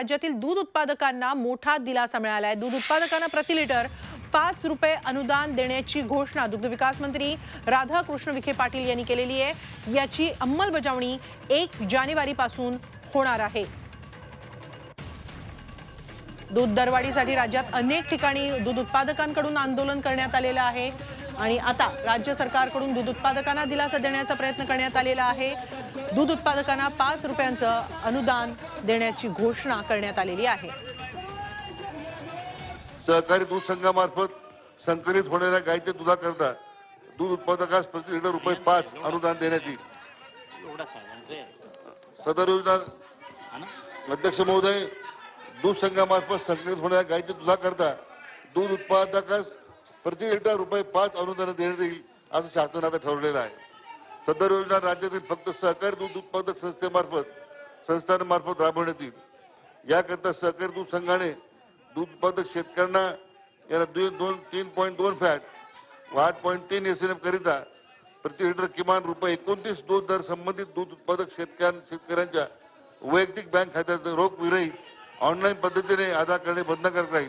राज्यातील दूध उत्पादकांना मोठा दिलासा मिळाला आहे दूध उत्पादकांना प्रति लिटर पाच रुपये अनुदान देण्याची घोषणा दुग्ध विकास मंत्री राधाकृष्ण विखे पाटील यांनी केलेली आहे. याची अंमलबजावणी एक जानेवारी पासून होणार आहे. दूध दरवाढीसाठी राज्यात अनेक ठिकाणी दूध उत्पादकांकडून आंदोलन करण्यात आलेलं आहे. आणि आता राज्य सरकारकडून दूध उत्पादकांना दिलासा देण्याचा प्रयत्न करण्यात आलेला आहे. दूध उत्पादकांना पाच रुपयांचं अनुदान देण्याची घोषणा करण्यात आलेली आहे. सहकारी दूध संघामार्फत संकलित होणाऱ्या गायीच्या दुधाकरता दूध उत्पादकास प्रति लिटर रुपये पाच अनुदान देण्यात येईल. सदर योजना अध्यक्ष महोदय दूध संघामार्फत संकलित होणाऱ्या गायीच्या दुधाकरता दूध उत्पादकास प्रति हेक्टर रुपये पाच अनुदान देण्यात येईल असं शासनानं आता ठरवलेलं आहे. सदर योजना राज्यातील फक्त सहकारी दूध उत्पादक संस्थेमार्फत संस्थांमार्फत राबवण्यात येईल. याकरता सहकारी दूध संघाने दूध उत्पादक शेतकऱ्यांना याला दोन दोन तीन पॉईंट दोन फॅट व आठ पॉईंट तीन एस एन एफ करिता प्रति लिटर किमान रुपये एकोणतीस दूध दर संबंधित दूध उत्पादक शेतकऱ्यां शेतकऱ्यांच्या वैयक्तिक बँक खात्याचं रोख विरहित ऑनलाईन पद्धतीने अदा करणे बंधनकारक राहील.